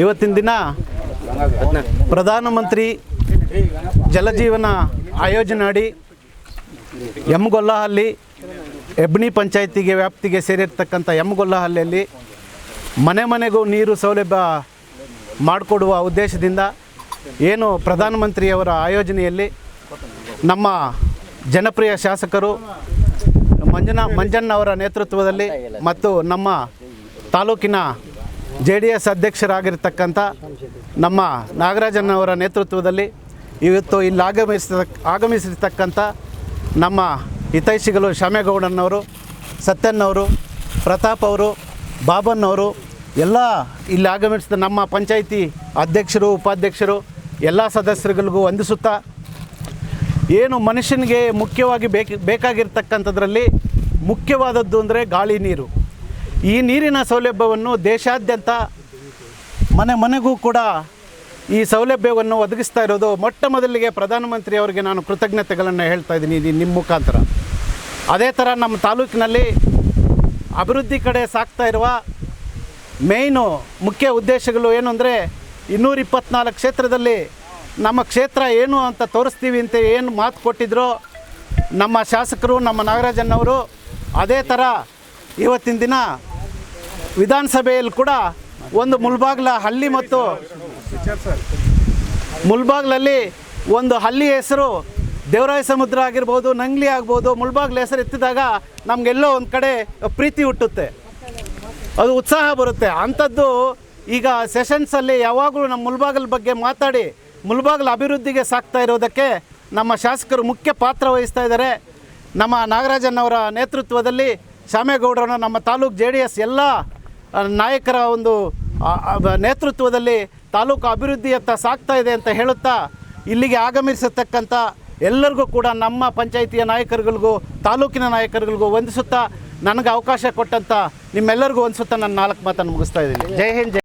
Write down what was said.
ಇವತ್ತಿನ ದಿನ ಪ್ರಧಾನಮಂತ್ರಿ ಜಲಜೀವನ ಆಯೋಜನೆ ಅಡಿ ಎಮ್ಗೊಲ್ಲಹಳ್ಳಿ ಎಬ್ನಿ ಪಂಚಾಯತಿಗೆ ವ್ಯಾಪ್ತಿಗೆ ಸೇರಿರ್ತಕ್ಕಂಥ ಎಮ್ಗೊಲ್ಲಹಳ್ಳಿಯಲ್ಲಿ ಮನೆ ಮನೆಗೂ ನೀರು ಸೌಲಭ್ಯ ಮಾಡಿಕೊಡುವ ಉದ್ದೇಶದಿಂದ ಏನು ಪ್ರಧಾನಮಂತ್ರಿಯವರ ಆಯೋಜನೆಯಲ್ಲಿ ನಮ್ಮ ಜನಪ್ರಿಯ ಶಾಸಕರು ಮಂಜನ ಮಂಜಣ್ಣವರ ನೇತೃತ್ವದಲ್ಲಿ ಮತ್ತು ನಮ್ಮ ತಾಲೂಕಿನ ಜೆ ಡಿ ಎಸ್ ಅಧ್ಯಕ್ಷರಾಗಿರ್ತಕ್ಕಂಥ ನಮ್ಮ ನಾಗರಾಜನವರ ನೇತೃತ್ವದಲ್ಲಿ ಇವತ್ತು ಇಲ್ಲಿ ಆಗಮಿಸಿದ ಆಗಮಿಸಿರ್ತಕ್ಕಂಥ ನಮ್ಮ ಹಿತೈಷಿಗಳು ಶ್ಯಾಮೇಗೌಡನವರು ಸತ್ಯನ್ನವರು ಪ್ರತಾಪ್ ಅವರು ಬಾಬನ್ನವರು ಎಲ್ಲ ಇಲ್ಲಿ ಆಗಮಿಸಿದ ನಮ್ಮ ಪಂಚಾಯಿತಿ ಅಧ್ಯಕ್ಷರು, ಉಪಾಧ್ಯಕ್ಷರು, ಎಲ್ಲ ಸದಸ್ಯರುಗಳಿಗೂ ವಂದಿಸುತ್ತಾ ಏನು ಮನುಷ್ಯನಿಗೆ ಮುಖ್ಯವಾಗಿ ಬೇಕು ಬೇಕಾಗಿರ್ತಕ್ಕಂಥದ್ರಲ್ಲಿ ಮುಖ್ಯವಾದದ್ದು ಅಂದರೆ ಗಾಳಿ ನೀರು. ಈ ನೀರಿನ ಸೌಲಭ್ಯವನ್ನು ದೇಶಾದ್ಯಂತ ಮನೆ ಮನೆಗೂ ಕೂಡ ಈ ಸೌಲಭ್ಯವನ್ನು ಒದಗಿಸ್ತಾ ಇರೋದು ಮೊಟ್ಟ ಮೊದಲಿಗೆ ಪ್ರಧಾನಮಂತ್ರಿ ಅವರಿಗೆ ನಾನು ಕೃತಜ್ಞತೆಗಳನ್ನು ಹೇಳ್ತಾ ಇದ್ದೀನಿ ಇದು ನಿಮ್ಮ ಮುಖಾಂತರ. ಅದೇ ಥರ ನಮ್ಮ ತಾಲೂಕಿನಲ್ಲಿ ಅಭಿವೃದ್ಧಿ ಕಡೆ ಸಾಗ್ತಾ ಇರುವ ಮೇಯ್ನು ಮುಖ್ಯ ಉದ್ದೇಶಗಳು ಏನು ಅಂದರೆ ಇನ್ನೂರ ಇಪ್ಪತ್ನಾಲ್ಕು ಕ್ಷೇತ್ರದಲ್ಲಿ ನಮ್ಮ ಕ್ಷೇತ್ರ ಏನು ಅಂತ ತೋರಿಸ್ತೀವಿ ಅಂತ ಏನು ಮಾತು ಕೊಟ್ಟಿದ್ರು ನಮ್ಮ ಶಾಸಕರು, ನಮ್ಮ ನಾಗರಾಜನ್ನವರು ಅದೇ ಥರ ಇವತ್ತಿನ ದಿನ ವಿಧಾನಸಭೆಯಲ್ಲಿ ಕೂಡ ಒಂದು ಮುಲ್ಬಾಗ್ಲ ಹಳ್ಳಿ ಮತ್ತು ಮುಲ್ಬಾಗ್ಲಲ್ಲಿ ಒಂದು ಹಳ್ಳಿ ಹೆಸರು ದೇವರಾಯ ಸಮುದ್ರ ಆಗಿರ್ಬೋದು, ನಂಗ್ಲಿ ಆಗ್ಬೋದು ಮುಳ್ಬಾಗ್ಲ ಹೆಸರು ಎತ್ತಿದಾಗ ನಮಗೆಲ್ಲೋ ಒಂದು ಕಡೆ ಪ್ರೀತಿ ಹುಟ್ಟುತ್ತೆ. ಅದು ಉತ್ಸಾಹ ಬರುತ್ತೆ. ಅಂಥದ್ದು ಈಗ ಸೆಷನ್ಸಲ್ಲಿ ಯಾವಾಗಲೂ ನಮ್ಮ ಮುಲ್ಬಾಗಲ್ ಬಗ್ಗೆ ಮಾತಾಡಿ, ಮುಲ್ಬಾಗಲ್ ಅಭಿವೃದ್ಧಿಗೆ ಸಾಕ್ತಾ ಇರೋದಕ್ಕೆ ನಮ್ಮ ಶಾಸಕರು ಮುಖ್ಯ ಪಾತ್ರ ವಹಿಸ್ತಾ ಇದ್ದಾರೆ. ನಮ್ಮ ನಾಗರಾಜನ್ನವರ ನೇತೃತ್ವದಲ್ಲಿ ಶ್ಯಾಮೇಗೌಡರನ್ನು ನಮ್ಮ ತಾಲೂಕು ಜೆ ಡಿ ಎಸ್ ಎಲ್ಲ ನಾಯಕರ ಒಂದು ನೇತೃತ್ವದಲ್ಲಿ ತಾಲೂಕು ಅಭಿವೃದ್ಧಿಯತ್ತ ಸಾಗ್ತಾ ಇದೆ ಅಂತ ಹೇಳುತ್ತಾ ಇಲ್ಲಿಗೆ ಆಗಮಿಸತಕ್ಕಂಥ ಎಲ್ಲರಿಗೂ ಕೂಡ ನಮ್ಮ ಪಂಚಾಯಿತಿಯ ನಾಯಕರುಗಳಿಗೂ, ತಾಲೂಕಿನ ನಾಯಕರುಗಳಿಗೂ ವಂದಿಸುತ್ತಾ ನನಗೆ ಅವಕಾಶ ಕೊಟ್ಟಂಥ ನಿಮ್ಮೆಲ್ಲರಿಗೂ ವಂದಿಸುತ್ತಾ ನಾನು ನಾಲ್ಕು ಮಾತನ್ನು ಮುಗಿಸ್ತಾ ಇದ್ದೀನಿ. ಜೈ ಹಿಂದ್